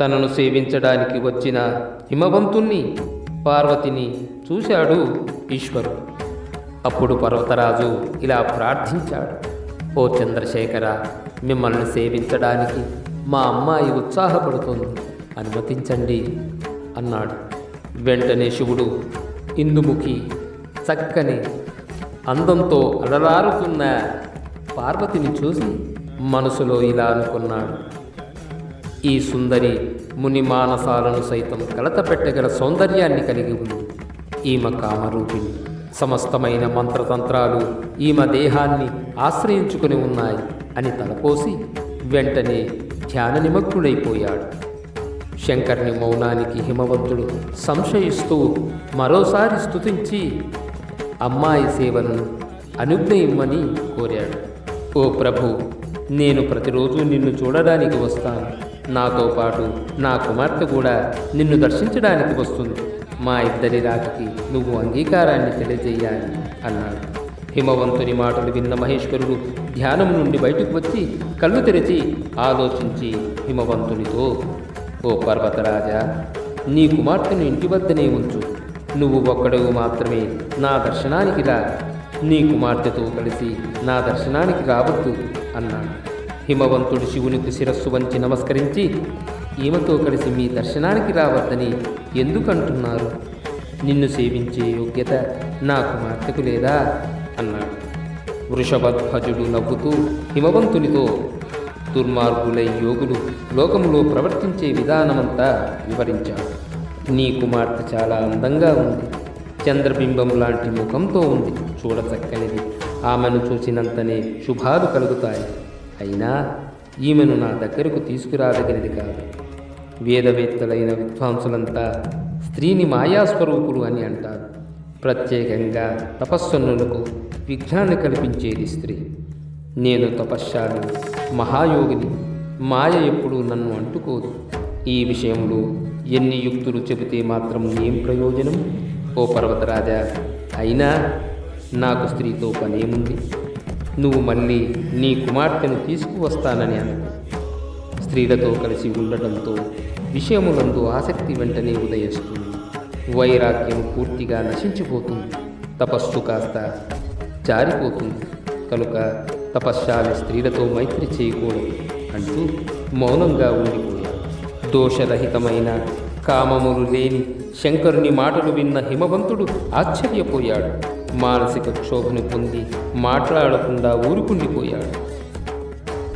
తనను సేవించడానికి వచ్చిన హిమవంతుణ్ణి పార్వతిని చూశాడు ఈశ్వరుడు. అప్పుడు పర్వతరాజు ఇలా ప్రార్థించాడు ఓ చంద్రశేఖర మిమ్మల్ని సేవించడానికి మా అమ్మాయి ఉత్సాహపడుతుంది అనుమతించండి అన్నాడు. వెంటనే శివుడు ఇందుముఖి చక్కని అందంతో అలరారుతున్న పార్వతిని చూసి మనసులో ఇలా అనుకున్నాడు. ఈ సుందరి ముని మానసాలను సైతం కలత పెట్టగల సౌందర్యాన్ని కలిగి ఉంది. ఈమె కామరూపిణి. సమస్తమైన మంత్రతంత్రాలు ఈమె దేహాన్ని ఆశ్రయించుకుని ఉన్నాయి అని తలపోసి వెంటనే ధ్యాన నిమగ్నుడైపోయాడు. శంకర్ని మౌనానికి హిమవంతుడు సంశయిస్తూ మరోసారి స్తుతించి అమ్మాయి సేవను అనుజ్ఞయిమ్మని కోరాడు. ఓ ప్రభు నేను ప్రతిరోజు నిన్ను చూడడానికి వస్తాను. నాతో పాటు నా కుమార్తె కూడా నిన్ను దర్శించడానికి వస్తుంది. మా ఇద్దరి రాకకి నువ్వు అంగీకారాన్ని తెలియజేయాలి అన్నాడు. హిమవంతుని మాటలు విన్న మహేశ్వరుడు ధ్యానం నుండి బయటకు వచ్చి కళ్ళు తెరిచి ఆలోచించి హిమవంతునితో ఓ పర్వతరాజా నీ కుమార్తెను ఇంటి వద్దనే ఉంచు. నువ్వు ఒక్కడవు మాత్రమే నా దర్శనానికి రా. నీ కుమార్తెతో కలిసి నా దర్శనానికి రావద్దు అన్నాడు. హిమవంతుడు శివునికి శిరస్సు వంచి నమస్కరించి ఈమెతో కలిసి మీ దర్శనానికి రావద్దని ఎందుకంటున్నారు? నిన్ను సేవించే యోగ్యత నా కుమార్తెకు లేదా? అన్నాడు. వృషభధ్వజుడు నవ్వుతూ హిమవంతునితో దుర్మార్గులై యోగులు లోకములో ప్రవర్తించే విధానమంతా వివరించాడు. నీ కుమార్తె చాలా అందంగా ఉంది. చంద్రబింబం లాంటి ముఖంతో ఉంది. చూడచక్కనిది. ఆమెను చూసినంతనే శుభాలు కలుగుతాయి. అయినా ఈమెను నా దగ్గరకు తీసుకురాదగినది కాదు. వేదవేత్తలైన విద్వాంసులంతా స్త్రీని మాయాస్వరూపులు అని అంటారు. ప్రత్యేకంగా తపస్సన్నులకు విఘ్నాన్ని కల్పించేది స్త్రీ. నేను తపశ్శాలి మహాయోగిని మాయ ఎప్పుడు నన్ను అంటుకోదు. ఈ విషయంలో ఎన్ని యుక్తులు చెబితే మాత్రం ఏం ప్రయోజనం? ఓ పర్వతరాజా అయినా నాకు స్త్రీతో పనేముంది? నువ్వు మళ్ళీ నీ కుమార్తెను తీసుకువస్తానని అనుకో స్త్రీలతో కలిసి ఉండటంతో విషయములందు ఆసక్తి వెంటనే ఉదయిస్తుంది. వైరాగ్యం పూర్తిగా నశించిపోతుంది. తపస్సు కాస్త జారిపోతుంది. కనుక తపశ్శాలి స్త్రీలతో మైత్రి చేయకూడదు అంటూ మౌనంగా ఉండిపోయాడు. దోషరహితమైన కామములు లేని శంకరుని మాటలు విన్న హిమవంతుడు ఆశ్చర్యపోయాడు. మానసిక క్షోభను పొంది మాట్లాడకుండా ఊరుకుండిపోయాడు.